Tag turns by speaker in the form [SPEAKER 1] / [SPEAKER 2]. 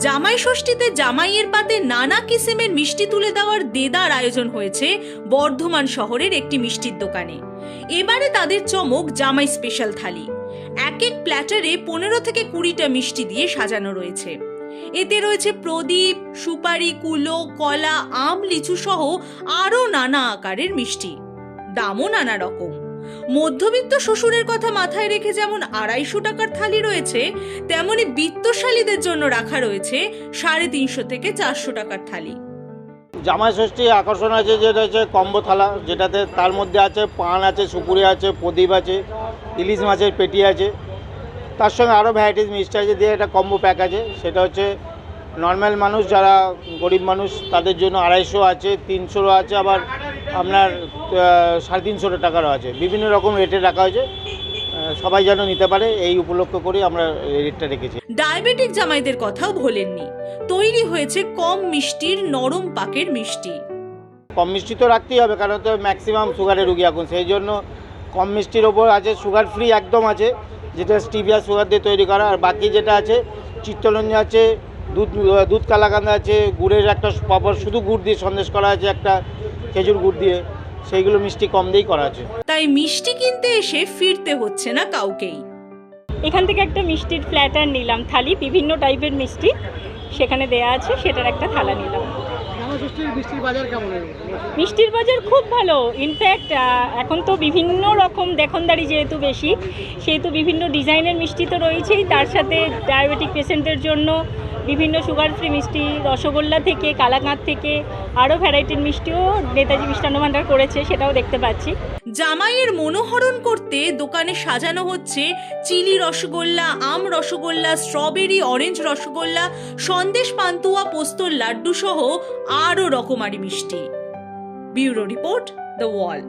[SPEAKER 1] জামাই ষষ্ঠীতে জামাইয়ের পাতে নানা কিসিমের মিষ্টি তুলে দেওয়ার দেদার আয়োজন হয়েছে বর্ধমান শহরের একটি মিষ্টির দোকানে। এবারে তাদের চমক জামাই স্পেশাল থালি। এক এক প্ল্যাটারে পনেরো থেকে কুড়িটা মিষ্টি দিয়ে সাজানো রয়েছে। এতে রয়েছে প্রদীপ, সুপারি, কুলো, কলা, আম লিচু সহ আরও নানা আকারের মিষ্টি। দামও নানা রকম। মধ্যবিত্ত শ্বশুরের কথা মাথায় রেখে যেমন আড়াইশো টাকার থালি রয়েছে, তেমনি বিত্তশালীদের জন্য রাখা রয়েছে সাড়ে তিনশো থেকে চারশো টাকার থালি।
[SPEAKER 2] জামাই ষষ্ঠী আকর্ষণ আছে, যেটা হচ্ছে কম্বো থালা, যেটাতে তার মধ্যে আছে পান আছে, সুপুরি আছে, প্রদীপ আছে, ইলিশ মাছের পেটি আছে। তার সঙ্গে আরও ভ্যারাইটিস মিষ্টি আছে, দিয়ে একটা কম্বো প্যাক আছে, সেটা হচ্ছে নর্মাল মানুষ যারা গরিব মানুষ তাদের জন্য আড়াইশো আছে তিনশোরও আছে আবার আপনার সাড়ে তিনশো টাকারও আছে। বিভিন্ন রকম রেটে রাখা হয়েছে। সবাই যেন নিতে পারে এই উপলক্ষ করে আমরা রেটটা রেখেছি।
[SPEAKER 1] ডায়াবেটিক জামাইদের কথাও ভোলেননি। তৈরি হয়েছে কম মিষ্টির নরম পাকের মিষ্টি।
[SPEAKER 2] কম মিষ্টি তো রাখতেই হবে কারণ তো ম্যাক্সিমাম সুগারের রুগী এখন সেই জন্য কম মিষ্টির ওপর আছে সুগার ফ্রি একদম আছে যেটা স্টিভিয়া সুগার দিয়ে তৈরি করা। আর বাকি যেটা আছে চিত্তরঞ্জন আছে দুধ দুধ কালাকান্দা আছে গুড়ের একটা প্রপার শুধু গুড় দিয়ে সন্দেশ করা আছে একটা খেজুর গুড় দিয়ে। সেইগুলো মিষ্টি কম দিয়েই করা আছে।
[SPEAKER 1] তাই মিষ্টি কিনতে এসে ফিরতে হচ্ছে না কাউকেই।
[SPEAKER 3] এখান থেকে একটা মিষ্টির প্ল্যাটার নিলাম থালি বিভিন্ন টাইপের মিষ্টি সেখানে দেয়া আছে সেটার একটা থালা নিলাম। মিষ্টির বাজার খুব ভালো। ইনফ্যাক্ট এখন তো বিভিন্ন রকম দেখনদারি যেহেতু বেশি সেহেতু বিভিন্ন ডিজাইনের মিষ্টি তো রয়েছেই তার সাথে ডায়াবেটিক পেশেন্টের জন্য বিভিন্ন সুগার ফ্রি মিষ্টি, রসগোল্লা থেকে, কালাকাঁদ থেকে, আরও ভ্যারাইটির মিষ্টিও নেতাজি মিষ্টান্ন ভাণ্ডার করেছে, সেটাও দেখতে পাচ্ছি।
[SPEAKER 1] জামাইয়ের মনোহরণ করতে দোকানে সাজানো হচ্ছে চিলি রসগোল্লা, আম রসগোল্লা, স্ট্রবেরি, অরেঞ্জ রসগোল্লা, সন্দেশ পান্তুয়া পোস্তর লাড্ডু সহ আরও রকমারি মিষ্টি। Bureau report, the Wall.